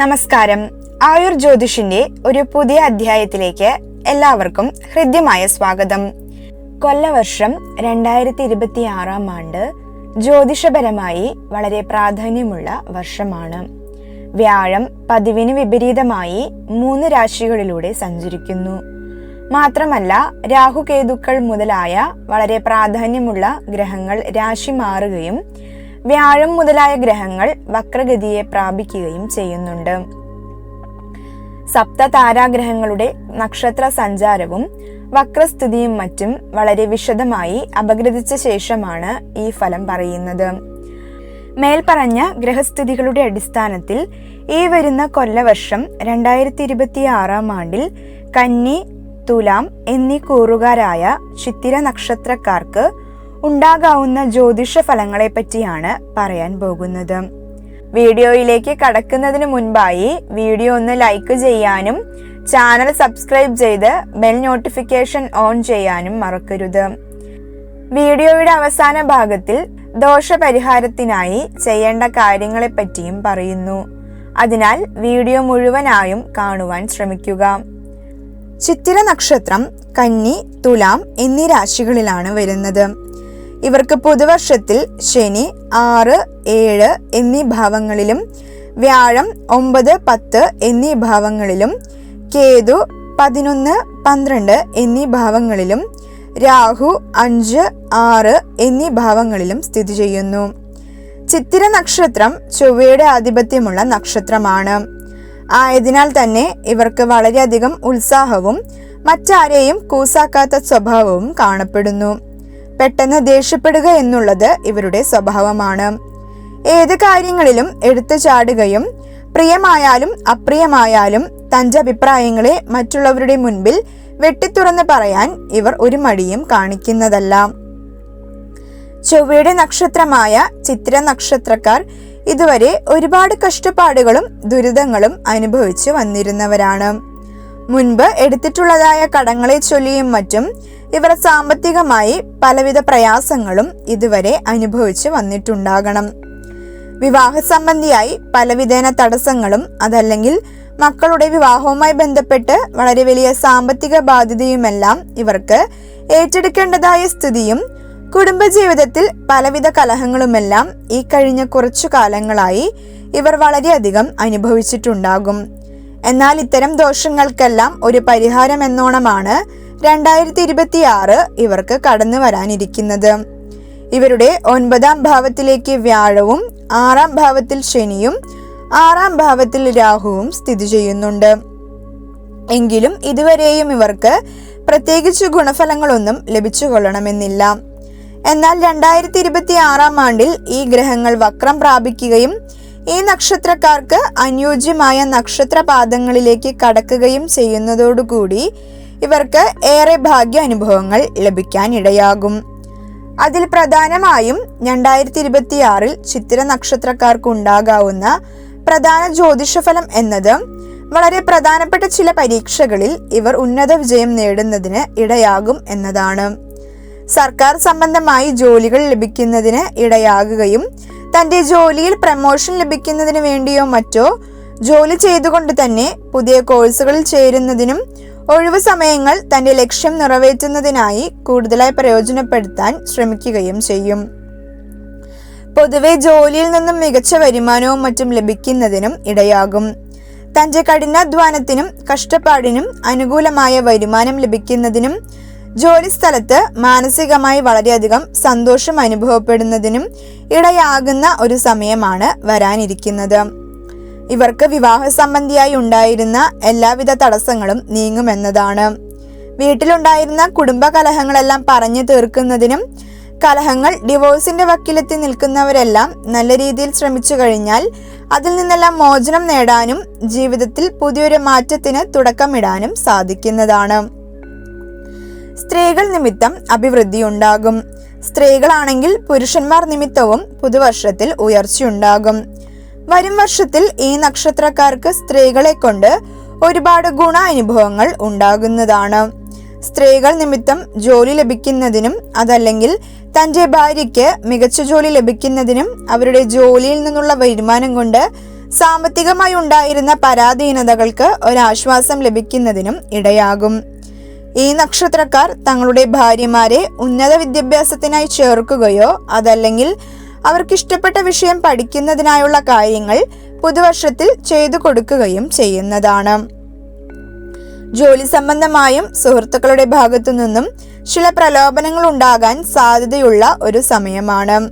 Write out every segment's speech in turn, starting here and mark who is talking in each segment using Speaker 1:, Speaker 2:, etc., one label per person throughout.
Speaker 1: നമസ്കാരം. ആയുർ ജ്യോതിഷിന്റെ ഒരു പുതിയ അധ്യായത്തിലേക്ക് എല്ലാവർക്കും ഹൃദ്യമായ സ്വാഗതം. കൊല്ലവർഷം രണ്ടായിരത്തി ഇരുപത്തി ആറാം ആണ്ട് ജ്യോതിഷപരമായി വളരെ പ്രാധാന്യമുള്ള വർഷമാണ്. വ്യാഴം പതിവിന് വിപരീതമായി മൂന്ന് രാശികളിലൂടെ സഞ്ചരിക്കുന്നു. മാത്രമല്ല രാഹുകേതുക്കൾ മുതലായ വളരെ പ്രാധാന്യമുള്ള ഗ്രഹങ്ങൾ രാശി മാറുകയും വ്യാഴം മുതലായ ഗ്രഹങ്ങൾ വക്രഗതിയെ പ്രാപിക്കുകയും ചെയ്യുന്നുണ്ട്. സപ്ത താരാഗ്രഹങ്ങളുടെ നക്ഷത്ര സഞ്ചാരവും വക്രസ്ഥിതിയും മറ്റും വളരെ വിശദമായി അപഗ്രഥിച്ച ശേഷമാണ് ഈ ഫലം പറയുന്നത്. മേൽപ്പറഞ്ഞ ഗ്രഹസ്ഥിതികളുടെ അടിസ്ഥാനത്തിൽ ഈ വരുന്ന കൊല്ലവർഷം രണ്ടായിരത്തി ഇരുപത്തി ആറാം ആണ്ടിൽ കന്നി തുലാം എന്നീ കൂറുകാരായ ചിത്തിര നക്ഷത്രക്കാർക്ക് ഉണ്ടാകാവുന്ന ജ്യോതിഷ ഫലങ്ങളെ പറ്റിയാണ് പറയാൻ പോകുന്നത്. വീഡിയോയിലേക്ക് കടക്കുന്നതിന് മുൻപായി വീഡിയോ ഒന്ന് ലൈക്ക് ചെയ്യാനും ചാനൽ സബ്സ്ക്രൈബ് ചെയ്ത് ബെൽ നോട്ടിഫിക്കേഷൻ ഓൺ ചെയ്യാനും മറക്കരുത്. വീഡിയോയുടെ അവസാന ഭാഗത്തിൽ ദോഷപരിഹാരത്തിനായി ചെയ്യേണ്ട കാര്യങ്ങളെപ്പറ്റിയും പറയുന്നു. അതിനാൽ വീഡിയോ മുഴുവനായും കാണുവാൻ ശ്രമിക്കുക. ചിത്തിര നക്ഷത്രം കന്നി തുലാം എന്നീ രാശികളിലാണ് വരുന്നത്. ഇവർക്ക് പുതുവർഷത്തിൽ ശനി ആറ് ഏഴ് എന്നീ ഭാവങ്ങളിലും വ്യാഴം ഒമ്പത് പത്ത് എന്നീ ഭാവങ്ങളിലും കേതു പതിനൊന്ന് പന്ത്രണ്ട് എന്നീ ഭാവങ്ങളിലും രാഹു അഞ്ച് ആറ് എന്നീ ഭാവങ്ങളിലും സ്ഥിതി ചെയ്യുന്നു. ചിത്തിര നക്ഷത്രം ചൊവ്വയുടെ ആധിപത്യമുള്ള നക്ഷത്രമാണ്. ആയതിനാൽ തന്നെ ഇവർക്ക് വളരെയധികം ഉത്സാഹവും മറ്റാരെയും കൂസാക്കാത്ത സ്വഭാവവും കാണപ്പെടുന്നു. പെട്ടെന്ന് ദേഷ്യപ്പെടുക എന്നുള്ളത് ഇവരുടെ സ്വഭാവമാണ്. ഏത് കാര്യങ്ങളിലും എടുത്തു ചാടുകയും പ്രിയമായാലും അപ്രിയമായാലും തന്റെ അഭിപ്രായങ്ങളെ മറ്റുള്ളവരുടെ മുൻപിൽ വെട്ടിത്തുറന്ന് പറയാൻ ഇവർ ഒരു മടിയും കാണിക്കുന്നതല്ല. ചൊവ്വയുടെ നക്ഷത്രമായ ചിത്ര നക്ഷത്രക്കാർ ഇതുവരെ ഒരുപാട് കഷ്ടപ്പാടുകളും ദുരിതങ്ങളും അനുഭവിച്ചു വന്നിരുന്നവരാണ്. മുൻപ് എടുത്തിട്ടുള്ളതായ കടങ്ങളെ ചൊല്ലിയും മറ്റും ഇവർ സാമ്പത്തികമായി പലവിധ പ്രയാസങ്ങളും ഇതുവരെ അനുഭവിച്ചു വന്നിട്ടുണ്ടാകണം. വിവാഹ സംബന്ധിയായി പലവിധേന തടസ്സങ്ങളും അതല്ലെങ്കിൽ മക്കളുടെ വിവാഹവുമായി ബന്ധപ്പെട്ട് വളരെ വലിയ സാമ്പത്തിക ബാധ്യതയുമെല്ലാം ഇവർക്ക് ഏറ്റെടുക്കേണ്ടതായ സ്ഥിതിയും കുടുംബജീവിതത്തിൽ പലവിധ കലഹങ്ങളുമെല്ലാം ഈ കഴിഞ്ഞ കുറച്ചു കാലങ്ങളായി ഇവർ വളരെയധികം അനുഭവിച്ചിട്ടുണ്ടാകും. എന്നാൽ ഇത്തരം ദോഷങ്ങൾക്കെല്ലാം ഒരു പരിഹാരം എന്നോണമാണ് രണ്ടായിരത്തി ഇരുപത്തി ആറ് ഇവർക്ക് കടന്നു വരാനിരിക്കുന്നത്. ഇവരുടെ ഒൻപതാം ഭാവത്തിലേക്ക് വ്യാഴവും ആറാം ഭാവത്തിൽ ശനിയും ആറാം ഭാവത്തിൽ രാഹുവും സ്ഥിതി ചെയ്യുന്നുണ്ട്. എങ്കിലും ഇതുവരെയും ഇവർക്ക് പ്രത്യേകിച്ച് ഗുണഫലങ്ങളൊന്നും ലഭിച്ചു കൊള്ളണമെന്നില്ല എന്നാൽ രണ്ടായിരത്തി ഇരുപത്തി ആറാം ആണ്ടിൽ ഈ ഗ്രഹങ്ങൾ വക്രം പ്രാപിക്കുകയും ഈ നക്ഷത്രക്കാർക്ക് അനുയോജ്യമായ നക്ഷത്രപാദങ്ങളിലേക്ക് കടക്കുകയും ചെയ്യുന്നതോടുകൂടി ഇവർക്ക് ഏറെ ഭാഗ്യ അനുഭവങ്ങൾ ലഭിക്കാൻ ഇടയാകും അതിൽ പ്രധാനമായും രണ്ടായിരത്തി ഇരുപത്തി ആറിൽ ചിത്തിര നക്ഷത്രക്കാർക്ക് ഉണ്ടാകാവുന്ന പ്രധാന ജ്യോതിഷഫലം എന്നത് വളരെ പ്രധാനപ്പെട്ട ചില പരീക്ഷകളിൽ ഇവർ ഉന്നത വിജയം നേടുന്നതിന് ഇടയാകും എന്നതാണ്. സർക്കാർ സംബന്ധമായി ജോലികൾ ലഭിക്കുന്നതിന് ഇടയാകുകയും തന്റെ ജോലിയിൽ പ്രമോഷൻ ലഭിക്കുന്നതിന് വേണ്ടിയോ മറ്റോ ജോലി ചെയ്തുകൊണ്ട് തന്നെ പുതിയ കോഴ്സുകളിൽ ചേരുന്നതിനും ഒഴിവു സമയങ്ങൾ തന്റെ ലക്ഷ്യം നിറവേറ്റുന്നതിനായി കൂടുതലായി പ്രയോജനപ്പെടുത്താൻ ശ്രമിക്കുകയും ചെയ്യും. പൊതുവെ ജോലിയിൽ നിന്നും മികച്ച വരുമാനവും മറ്റും ലഭിക്കുന്നതിനും ഇടയാകും. തന്റെ കഠിനാധ്വാനത്തിനും കഷ്ടപ്പാടിനും അനുകൂലമായ വരുമാനം ലഭിക്കുന്നതിനും ജോലിസ്ഥലത്ത് മാനസികമായി വളരെയധികം സന്തോഷം അനുഭവപ്പെടുന്നതിനും ഇടയാകുന്ന ഒരു സമയമാണ് വരാനിരിക്കുന്നത്. ഇവർക്ക് വിവാഹ സംബന്ധിയായി ഉണ്ടായിരുന്ന എല്ലാവിധ തടസ്സങ്ങളും നീങ്ങുമെന്നതാണ്. വീട്ടിലുണ്ടായിരുന്ന കുടുംബ കലഹങ്ങളെല്ലാം പറഞ്ഞു തീർക്കുന്നതിനും കലഹങ്ങൾ ഡിവോഴ്സിന്റെ വക്കിലെത്തി നിൽക്കുന്നവരെല്ലാം നല്ല രീതിയിൽ ശ്രമിച്ചു കഴിഞ്ഞാൽ അതിൽ നിന്നെല്ലാം മോചനം നേടാനും ജീവിതത്തിൽ പുതിയൊരു മാറ്റത്തിന് തുടക്കമിടാനും സാധിക്കുന്നതാണ്. സ്ത്രീകൾ നിമിത്തം അഭിവൃദ്ധിയുണ്ടാകും. സ്ത്രീകളാണെങ്കിൽ പുരുഷന്മാർ നിമിത്തവും പുതുവർഷത്തിൽ ഉയർച്ചയുണ്ടാകും. വരും വർഷത്തിൽ ഈ നക്ഷത്രക്കാർക്ക് സ്ത്രീകളെ കൊണ്ട് ഒരുപാട് ഗുണ അനുഭവങ്ങൾ ഉണ്ടാകുന്നതാണ്. സ്ത്രീകൾ നിമിത്തം ജോലി ലഭിക്കുന്നതിനും അതല്ലെങ്കിൽ തന്റെ ഭാര്യയ്ക്ക് മികച്ച ജോലി ലഭിക്കുന്നതിനും അവരുടെ ജോലിയിൽ നിന്നുള്ള വരുമാനം കൊണ്ട് സാമ്പത്തികമായി ഉണ്ടായിരുന്ന പരാധീനതകൾക്ക് ഒരാശ്വാസം ലഭിക്കുന്നതിനും ഇടയാകും. ഈ നക്ഷത്രക്കാർ തങ്ങളുടെ ഭാര്യമാരെ ഉന്നത വിദ്യാഭ്യാസത്തിനായി ചേർക്കുകയോ അതല്ലെങ്കിൽ അവർക്കിഷ്ടപ്പെട്ട വിഷയം പഠിക്കുന്നതിനായുള്ള കാര്യങ്ങൾ പുതുവർഷത്തിൽ ചെയ്തു കൊടുക്കുകയും ചെയ്യുന്നതാണ്. ജോലി സംബന്ധമായും സുഹൃത്തുക്കളുടെ ഭാഗത്തു നിന്നും ചില പ്രലോഭനങ്ങൾ ഉണ്ടാകാൻ സാധ്യതയുള്ള ഒരു സമയമാണ്.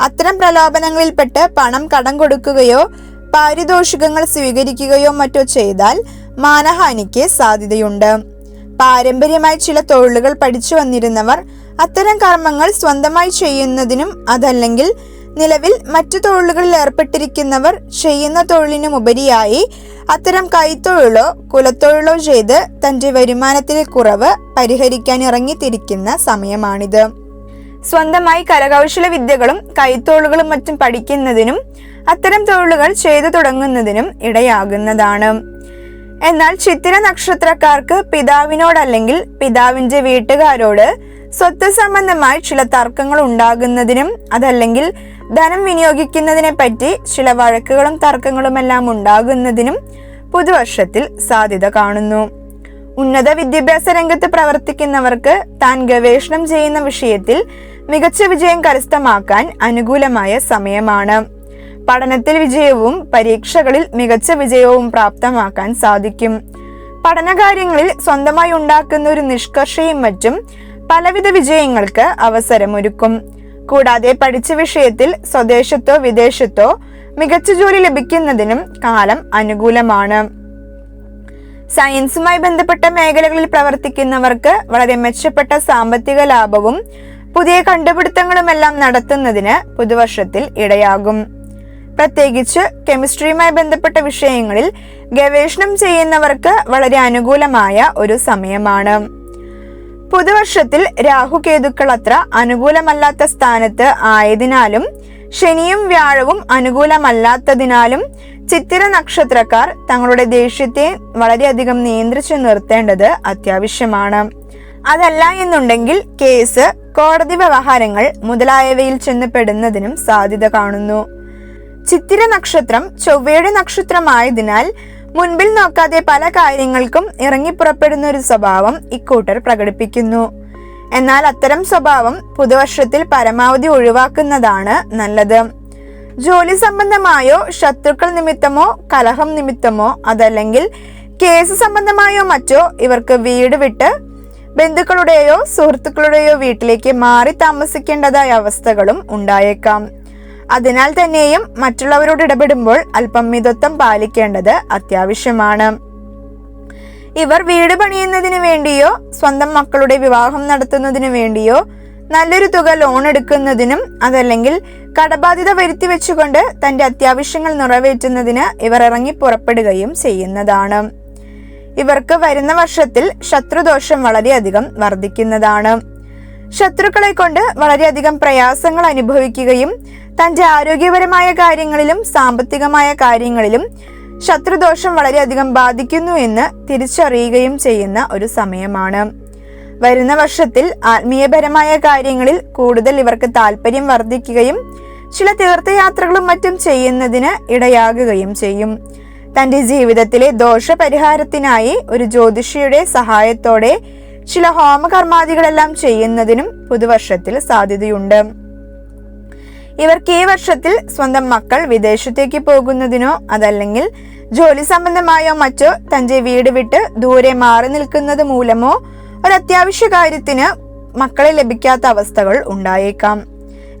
Speaker 1: അത്തരം പ്രലോഭനങ്ങളിൽപ്പെട്ട് പണം കടം കൊടുക്കുകയോ പാരിതോഷികങ്ങൾ സ്വീകരിക്കുകയോ മറ്റോ ചെയ്താൽ മാനഹാനിക്ക് സാധ്യതയുണ്ട്. പാരമ്പര്യമായി ചില തൊഴിലുകൾ പഠിച്ചു വന്നിരുന്നവർ അത്തരം കർമ്മങ്ങൾ സ്വന്തമായി ചെയ്യുന്നതിനും അതല്ലെങ്കിൽ നിലവിൽ മറ്റു തൊഴിലുകളിൽ ഏർപ്പെട്ടിരിക്കുന്നവർ ചെയ്യുന്ന തൊഴിലിനുമുപരിയായി അത്തരം കൈത്തൊഴിലോ കുലത്തൊഴിലോ ചെയ്ത് തന്റെ വരുമാനത്തിലെ കുറവ് പരിഹരിക്കാൻ ഇറങ്ങിത്തിരിക്കുന്ന സമയമാണിത്. സ്വന്തമായി കരകൗശല വിദ്യകളും കൈത്തൊഴിലുകളും മറ്റും പഠിക്കുന്നതിനും അത്തരം തൊഴിലുകൾ ചെയ്തു തുടങ്ങുന്നതിനും ഇടയാകുന്നതാണ്. എന്നാൽ ചിത്തിര നക്ഷത്രക്കാർക്ക് പിതാവിനോടല്ലെങ്കിൽ പിതാവിന്റെ വീട്ടുകാരോട് സ്വത്ത് സംബന്ധമായി ചില തർക്കങ്ങൾ ഉണ്ടാകുന്നതിനും അതല്ലെങ്കിൽ ധനം വിനിയോഗിക്കുന്നതിനെ പറ്റി ചില വഴക്കുകളും തർക്കങ്ങളുമെല്ലാം ഉണ്ടാകുന്നതിനും പുതുവർഷത്തിൽ സാധ്യത കാണുന്നു. ഉന്നത വിദ്യാഭ്യാസ രംഗത്ത് പ്രവർത്തിക്കുന്നവർക്ക് താൻ ഗവേഷണം ചെയ്യുന്ന വിഷയത്തിൽ മികച്ച വിജയം കരസ്ഥമാക്കാൻ അനുകൂലമായ സമയമാണ്. പഠനത്തിൽ വിജയവും പരീക്ഷകളിൽ മികച്ച വിജയവും പ്രാപ്തമാക്കാൻ സാധിക്കും. പഠനകാര്യങ്ങളിൽ സ്വന്തമായി ഉണ്ടാക്കുന്ന ഒരു നിഷ്കർഷയും മറ്റും പലവിധ വിജയങ്ങൾക്ക് അവസരമൊരുക്കും. കൂടാതെ പഠിച്ച വിഷയത്തിൽ സ്വദേശത്തോ വിദേശത്തോ മികച്ച ജോലി ലഭിക്കുന്നതിനും കാലം അനുകൂലമാണ്. സയൻസുമായി ബന്ധപ്പെട്ട മേഖലകളിൽ പ്രവർത്തിക്കുന്നവർക്ക് വളരെ മെച്ചപ്പെട്ട സാമ്പത്തിക ലാഭവും പുതിയ കണ്ടുപിടുത്തങ്ങളുമെല്ലാം നടത്തുന്നതിന് പുതുവർഷത്തിൽ ഇടയാകും. പ്രത്യേകിച്ച് കെമിസ്ട്രിയുമായി ബന്ധപ്പെട്ട വിഷയങ്ങളിൽ ഗവേഷണം ചെയ്യുന്നവർക്ക് വളരെ അനുകൂലമായ ഒരു സമയമാണ്. പുതുവർഷത്തിൽ രാഹുകേതുക്കൾ അത്ര അനുകൂലമല്ലാത്ത സ്ഥാനത്ത് ആയതിനാലും ശനിയും വ്യാഴവും അനുകൂലമല്ലാത്തതിനാലും ചിത്തിര നക്ഷത്രക്കാർ തങ്ങളുടെ ദേഷ്യത്തെ വളരെയധികം നിയന്ത്രിച്ചു നിർത്തേണ്ടത് അത്യാവശ്യമാണ്. അതല്ല എന്നുണ്ടെങ്കിൽ കേസ് കോടതി വ്യവഹാരങ്ങൾ മുതലായവയിൽ ചെന്ന് പെടുന്നതിനും സാധ്യത കാണുന്നു. ചിത്തിര നക്ഷത്രം ചൊവ്വയുടെ നക്ഷത്രമായതിനാൽ മുൻപിൽ നോക്കാതെ പല കാര്യങ്ങൾക്കും ഇറങ്ങിപ്പുറപ്പെടുന്ന ഒരു സ്വഭാവം ഇക്കൂട്ടർ പ്രകടിപ്പിക്കുന്നു. എന്നാൽ അത്തരം സ്വഭാവം പുതുവർഷത്തിൽ പരമാവധി ഒഴിവാക്കുന്നതാണ് നല്ലത്. ജോലി സംബന്ധമായോ ശത്രുക്കൾ നിമിത്തമോ കലഹം നിമിത്തമോ അതല്ലെങ്കിൽ കേസ് സംബന്ധമായോ മറ്റോ ഇവർക്ക് വീട് വിട്ട് ബന്ധുക്കളുടെയോ സുഹൃത്തുക്കളുടെയോ വീട്ടിലേക്ക് മാറി താമസിക്കേണ്ടതായ അവസ്ഥകളും ഉണ്ടായേക്കാം. അതിനാൽ തന്നെയും മറ്റുള്ളവരോട് ഇടപെടുമ്പോൾ അല്പം മിതത്വം പാലിക്കേണ്ടത് അത്യാവശ്യമാണ്. ഇവർ വീട് പണിയുന്നതിന് വേണ്ടിയോ സ്വന്തം മക്കളുടെ വിവാഹം നടത്തുന്നതിന് വേണ്ടിയോ നല്ലൊരു തുക ലോൺ എടുക്കുന്നതിനും അതല്ലെങ്കിൽ കടബാധ്യത വരുത്തി വെച്ചുകൊണ്ട് തന്റെ അത്യാവശ്യങ്ങൾ നിറവേറ്റുന്നതിന് ഇവർ ഇറങ്ങി പുറപ്പെടുകയും ചെയ്യുന്നതാണ്. ഇവർക്ക് വരുന്ന വർഷത്തിൽ ശത്രുദോഷം വളരെയധികം വർദ്ധിക്കുന്നതാണ്. ശത്രുക്കളെ കൊണ്ട് വളരെയധികം പ്രയാസങ്ങൾ അനുഭവിക്കുകയും തന്റെ ആരോഗ്യപരമായ കാര്യങ്ങളിലും സാമ്പത്തികമായ കാര്യങ്ങളിലും ശത്രുദോഷം വളരെയധികം ബാധിക്കുന്നു എന്ന് തിരിച്ചറിയുകയും ചെയ്യുന്ന ഒരു സമയമാണ്. വരുന്ന വർഷത്തിൽ ആത്മീയപരമായ കാര്യങ്ങളിൽ കൂടുതൽ ഇവർക്ക് താല്പര്യം വർദ്ധിക്കുകയും ചില തീർത്ഥയാത്രകളും മറ്റും ചെയ്യുന്നതിന് ഇടയാകുകയും ചെയ്യും. തന്റെ ജീവിതത്തിലെ ദോഷപരിഹാരത്തിനായി ഒരു ജ്യോതിഷിയുടെ സഹായത്തോടെ ചില ഹോമകർമാദികളെല്ലാം ചെയ്യുന്നതിനും പുതുവർഷത്തിൽ സാധ്യതയുണ്ട്. ഇവർക്ക് ഈ വർഷത്തിൽ സ്വന്തം മക്കൾ വിദേശത്തേക്ക് പോകുന്നതിനോ അതല്ലെങ്കിൽ ജോലി സംബന്ധമായോ മറ്റോ തന്റെ വീട് വിട്ട് ദൂരെ മാറി നിൽക്കുന്നത് മൂലമോ ഒരു അത്യാവശ്യ കാര്യത്തിന് മക്കളെ ലഭിക്കാത്ത അവസ്ഥകൾ ഉണ്ടായേക്കാം.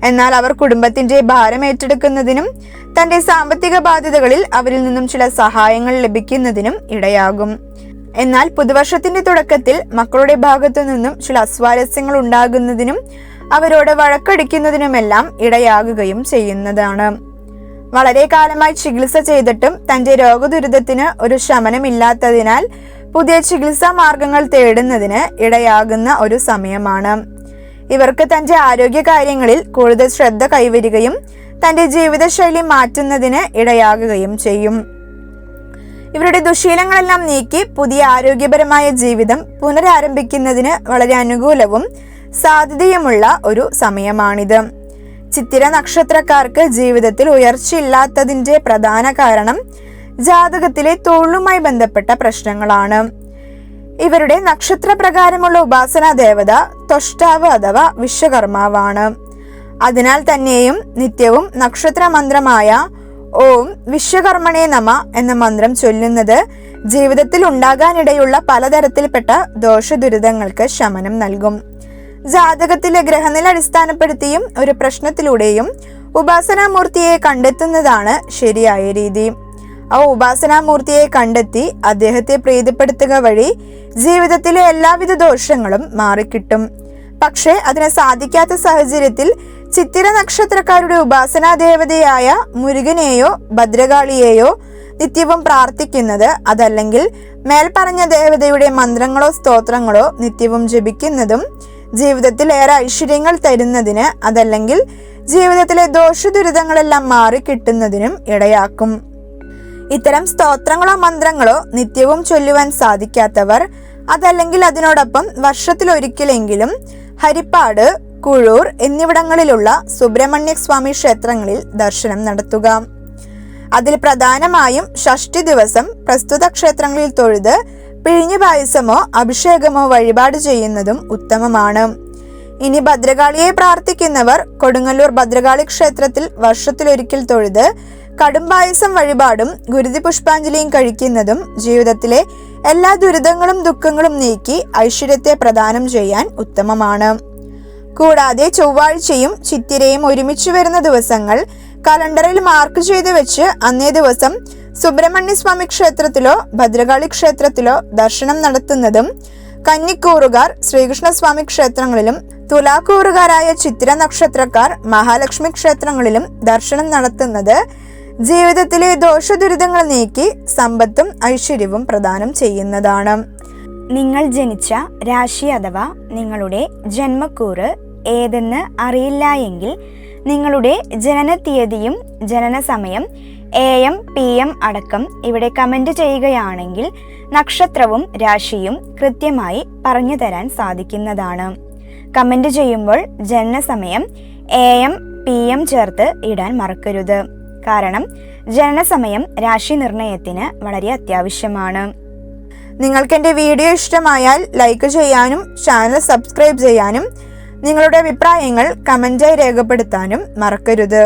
Speaker 1: എന്നാൽ അവർ കുടുംബത്തിന്റെ ഭാരം ഏറ്റെടുക്കുന്നതിനും തന്റെ സാമ്പത്തിക ബാധ്യതകളിൽ അവരിൽ നിന്നും ചില സഹായങ്ങൾ ലഭിക്കുന്നതിനും ഇടയാകും. എന്നാൽ പുതുവർഷത്തിന്റെ തുടക്കത്തിൽ മക്കളുടെ ഭാഗത്തു നിന്നും ചില അസ്വാരസ്യങ്ങൾ ഉണ്ടാകുന്നതിനും അവരോട് വഴക്കടിക്കുന്നതിനുമെല്ലാം ഇടയാകുകയും ചെയ്യുന്നതാണ്. വളരെ കാലമായി ചികിത്സ ചെയ്തിട്ടും തന്റെ രോഗദുരിതത്തിന് ഒരു ശമനമില്ലാത്തതിനാൽ പുതിയ ചികിത്സാ മാർഗങ്ങൾ തേടുന്നതിന് ഇടയാകുന്ന ഒരു സമയമാണ്. ഇവർക്ക് തന്റെ ആരോഗ്യ കാര്യങ്ങളിൽ കൂടുതൽ ശ്രദ്ധ കൈവരികയും തന്റെ ജീവിതശൈലി മാറ്റുന്നതിന് ഇടയാകുകയും ചെയ്യും. ഇവരുടെ ദുശീലങ്ങളെല്ലാം നീക്കി പുതിയ ആരോഗ്യപരമായ ജീവിതം പുനരാരംഭിക്കുന്നതിന് വളരെ അനുകൂലവും സാധ്യതയുമുള്ള ഒരു സമയമാണിത്. ചിത്തിര നക്ഷത്രക്കാർക്ക് ജീവിതത്തിൽ ഉയർച്ചയില്ലാത്തതിന്റെ പ്രധാന കാരണം ജാതകത്തിലെ തൊഴിലുമായി ബന്ധപ്പെട്ട പ്രശ്നങ്ങളാണ്. ഇവരുടെ നക്ഷത്രപ്രകാരമുള്ള ഉപാസനാ ദേവത തൊഷ്ടാവ് അഥവാ വിശ്വകർമാവാണ്. അതിനാൽ തന്നെയും നിത്യവും നക്ഷത്ര മന്ത്രമായ ഓം വിശ്വകർമ്മണേ നമ എന്ന മന്ത്രം ചൊല്ലുന്നത് ജീവിതത്തിൽ ഉണ്ടാകാനിടയുള്ള പലതരത്തിൽപ്പെട്ട ദോഷദുരിതങ്ങൾക്ക് ശമനം നൽകും. ജാതകത്തിലെ ഗ്രഹനില അടിസ്ഥാനപ്പെടുത്തിയും ഒരു പ്രശ്നത്തിലൂടെയും ഉപാസനാമൂർത്തിയെ കണ്ടെത്തുന്നതാണ് ശരിയായ രീതി. ആ ഉപാസനാമൂർത്തിയെ കണ്ടെത്തി അദ്ദേഹത്തെ പ്രീതിപ്പെടുത്തുക വഴി ജീവിതത്തിലെ എല്ലാവിധ ദോഷങ്ങളും മാറിക്കിട്ടും. പക്ഷേ അതിന് സാധിക്കാത്ത സാഹചര്യത്തിൽ ചിത്തിര നക്ഷത്രക്കാരുടെ ഉപാസനാ ദേവതയായ മുരുകനെയോ ഭദ്രകാളിയെയോ നിത്യവും പ്രാർത്ഥിക്കുന്നത് അതല്ലെങ്കിൽ മേൽപ്പറഞ്ഞ ദേവതയുടെ മന്ത്രങ്ങളോ സ്തോത്രങ്ങളോ നിത്യവും ജപിക്കുന്നതും ജീവിതത്തിൽ ഏറെ ഐശ്വര്യങ്ങൾ തരുന്നതിന് അതല്ലെങ്കിൽ ജീവിതത്തിലെ ദോഷദുരിതങ്ങളെല്ലാം മാറിക്കിട്ടുന്നതിനും ഇടയാക്കും. ഇത്തരം സ്തോത്രങ്ങളോ മന്ത്രങ്ങളോ നിത്യവും ചൊല്ലുവാൻ സാധിക്കാത്തവർ അതല്ലെങ്കിൽ അതിനോടൊപ്പം വർഷത്തിലൊരിക്കലെങ്കിലും ഹരിപ്പാട് കുഴൂർ എന്നിവിടങ്ങളിലുള്ള സുബ്രഹ്മണ്യ സ്വാമി ക്ഷേത്രങ്ങളിൽ ദർശനം നടത്തുക. അതിൽ പ്രധാനമായും ഷഷ്ടി ദിവസം പ്രസ്തുത ക്ഷേത്രങ്ങളിൽ തൊഴുത് പിഴിഞ്ഞു പായസമോ അഭിഷേകമോ വഴിപാട് ചെയ്യുന്നതും ഉത്തമമാണ്. ഇനി ഭദ്രകാളിയെ പ്രാർത്ഥിക്കുന്നവർ കൊടുങ്ങല്ലൂർ ഭദ്രകാളി ക്ഷേത്രത്തിൽ വർഷത്തിലൊരിക്കൽ തൊഴുത് കടുംപായസം വഴിപാടും ഗുരുതി പുഷ്പാഞ്ജലിയും കഴിക്കുന്നതും ജീവിതത്തിലെ എല്ലാ ദുരിതങ്ങളും ദുഃഖങ്ങളും നീക്കി ഐശ്വര്യത്തെ പ്രദാനം ചെയ്യാൻ ഉത്തമമാണ്. കൂടാതെ ചൊവ്വാഴ്ചയും ചിത്തിരയും ഒരുമിച്ച് വരുന്ന ദിവസങ്ങൾ കലണ്ടറിൽ മാർക്ക് ചെയ്ത് വെച്ച് അന്നേ ദിവസം സുബ്രഹ്മണ്യ സ്വാമി ക്ഷേത്രത്തിലോ ഭദ്രകാളി ക്ഷേത്രത്തിലോ ദർശനം നടത്തുന്നതും കന്നിക്കൂറുകാർ ശ്രീകൃഷ്ണസ്വാമി ക്ഷേത്രങ്ങളിലും തുലാക്കൂറുകാരായ ചിത്ര നക്ഷത്രക്കാർ മഹാലക്ഷ്മി ക്ഷേത്രങ്ങളിലും ദർശനം നടത്തുന്നത് ജീവിതത്തിലെ ദോഷദുരിതങ്ങൾ നീക്കി സമ്പത്തും ഐശ്വര്യവും പ്രദാനം ചെയ്യുന്നതാണ്.
Speaker 2: നിങ്ങൾ ജനിച്ച രാശി അഥവാ നിങ്ങളുടെ ജന്മക്കൂറ് ഏതെന്ന് അറിയില്ല എങ്കിൽ നിങ്ങളുടെ ജനന തീയതിയും ജനന സമയം എ എം പി എം അടക്കം ഇവിടെ കമന്റ് ചെയ്യുകയാണെങ്കിൽ നക്ഷത്രവും രാശിയും കൃത്യമായി പറഞ്ഞു തരാൻ സാധിക്കുന്നതാണ്. കമന്റ് ചെയ്യുമ്പോൾ ജനനസമയം എ എം പി എം ചേർത്ത് ഇടാൻ മറക്കരുത്. കാരണം ജനനസമയം രാശി നിർണയത്തിന് വളരെ അത്യാവശ്യമാണ്.
Speaker 1: നിങ്ങൾക്ക് എന്റെ വീഡിയോ ഇഷ്ടമായാൽ ലൈക്ക് ചെയ്യാനും ചാനൽ സബ്സ്ക്രൈബ് ചെയ്യാനും നിങ്ങളുടെ അഭിപ്രായങ്ങൾ കമന്റായി രേഖപ്പെടുത്താനും മറക്കരുത്.